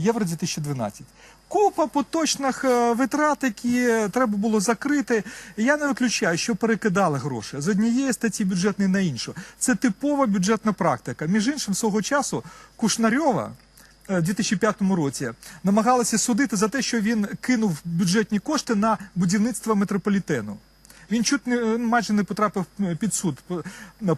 Євро 2012. Купа поточних е, витрат, які треба було закрити. Я не виключаю, що перекидали гроші з однієї статті бюджетної на іншу. Це типова бюджетна практика. Між іншим, свого часу Кушнарьова е, в 2005 році намагалися судити за те, що він кинув бюджетні кошти на будівництво метрополітену. Він чуть не майже не потрапив е, під суд.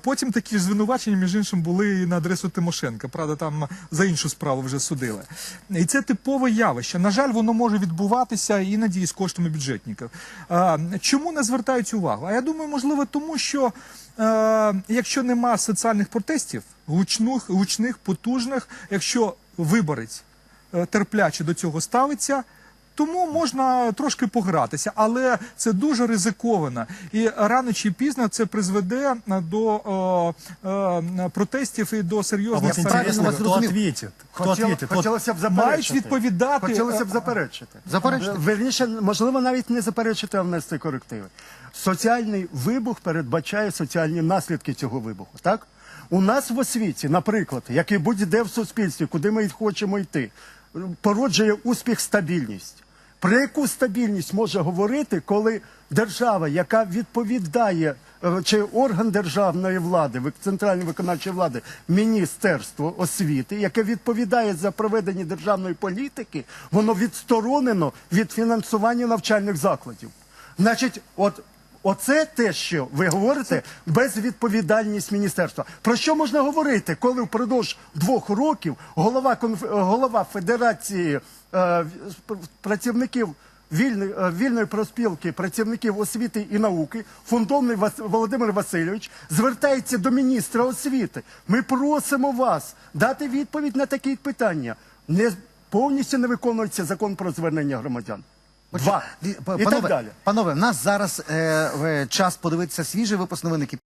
Потім такі ж звинувачення, між іншим, були і на адресу Тимошенка. Правда, там за іншу справу вже судили. І це типове явище. На жаль, воно може відбуватися іноді із коштами бюджетників. Чому не звертають увагу? А я думаю, можливо, тому що е, якщо нема соціальних протестів, гучних, гучних, потужних, якщо виборець е, терпляче до цього ставиться. Тому можна трошки погратися, але це дуже ризиковано. І рано чи пізно це призведе до е, е, протестів і до серйозних Хотіл- ответит? Вот Хотілося б Мають заперечити. відповідати. Хотілося б е, заперечити. Заперечити. Верніше, можливо, навіть не заперечити, а внести корективи. Соціальний вибух передбачає соціальні наслідки цього вибуху. Так? У нас в освіті, наприклад, як і будь-де в суспільстві, куди ми хочемо йти, породжує успіх стабільність. Про яку стабільність може говорити, коли держава, яка відповідає, е, чи орган державної влади, центральної виконавчої влади, Міністерство освіти, яке відповідає за проведення державної політики, воно відсторонено від фінансування навчальних закладів. Значить, от Оце те, що ви говорите, безвідповідальність міністерства. Про що можна говорити, коли впродовж двох років голова голова Федерації е, працівників вільної, е, вільної проспілки працівників освіти і науки, фундовний Вас... Володимир Васильович, звертається до міністра освіти. Ми просимо вас дати відповідь на такі питання. Не повністю не виконується закон про звернення громадян. Два. І Панове, так далі. панове, в нас зараз е, е, час подивитися свіжий випуск новин,